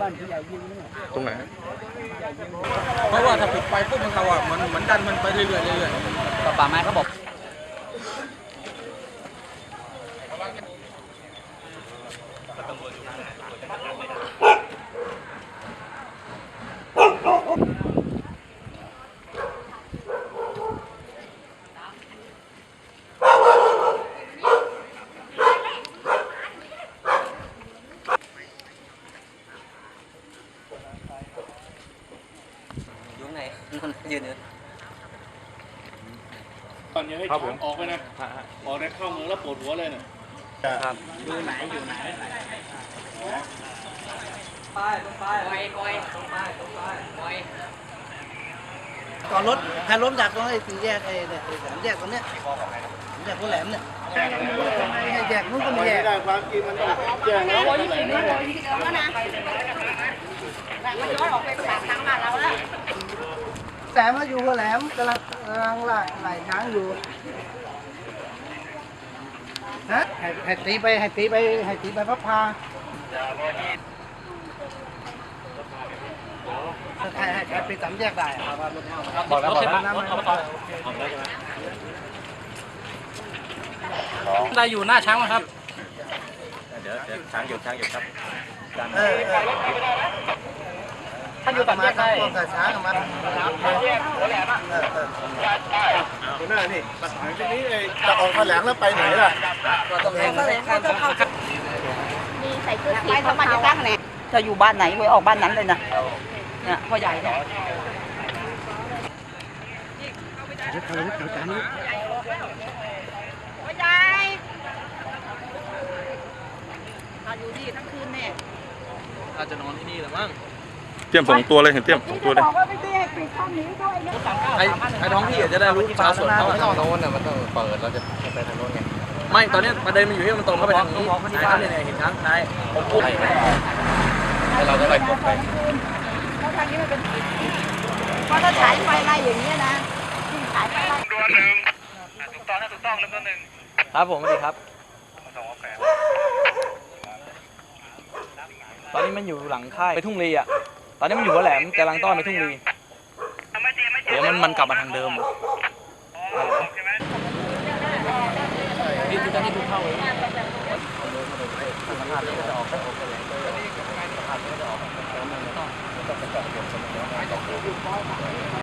บ้านผู้ใหญ่ยิงนี่ตรงไหนเพราะว่าถ้าปิดไฟปุ๊บมันเขาอะมันเหมือนดันมันไปเรื่อยๆเรื่อยก็ป่าไม้เขาบอก นมันยืนอยู่ตอนนี้ให้ครับช้าผงมออกไปนะออกได้เข้าเมืองแล้วปวดหัวเลยเนี่ยอยู่ไหนอยู่ไหนก่อนรถใครล้มจากตรงไอ้สี่แยกไอ้เนี่ยไอ้สามแยกตรงเนี้ยสามแยกหัวแหลมเนี่ยไอ้แยกนู้นก็มีแยกได้ความจริงมันต้องแจ้งแล้วว่าอะไรนะ แต่มาอยู่หัวแหลมกำลังกำลังไล่ไล่ช้างอยู่ฮะให้ให้ตีไปให้ตีไปให้ตีไปพับพาให้ให้ให้ไปสามแยกได้อะบบอกแล้วบอกแล้วได้อยู่หน้าช้างครับ เดี๋ยวเดี๋ยวช้างหยุดช้างหยุดครับเออ ท่านอยู่ตัดแยกได้มากับช้างกับมาเออเออหัวหน้านี่ปัญหาที่นี้ไอ้จะออกแถลงแล้วไปไหนล่ะมีใส่ชุดสีเขามาจะตั้งไหนจะอยู่บ้านไหนไว้ออกบ้านนั้นเลยนะเนี่ยพ่อใหญ่เนี่ยพ่อใหญ่เราอยู่ที่ทั้งคืนเนี่ยอาจจะนอนที่นี่แหละมั้ง เตรียมส่งตัวเลยเห็นเตรียมส่งตัวเลยบอกว่าไม่ได้ให้ปิดช่องนี้ด้วยนะไอ้ไอ้ท้องที่จะได้รู้ชาวสวนเขาไม่ต้องโน้นน่ะมันต้องเปิดเราจะไปทางโน้นไงไม่ตอนนี้ประเด็นมันอยู่ที่มันตรงเข้าไปทางนี้นายครับเนี่ยเห็นช้างนายผมพูดแล้วเราก็ไล่กดไปแล้วทางนี้มันเป็นเพราะถ้าฉายไฟไล่อย่างเงี้ยนะยิ่งฉายไฟไล่ครับผมสวัสดีครับตอนนี้มันอยู่หลังค่ายไปทุ่งลีอะ ตอนนี้มันอยู่หัวแหลมกำลังต้อนไปทุ่งลีเดี๋ยวมันมันกลับมาทางเดิมนี่คือการที่ดูเข้าเลย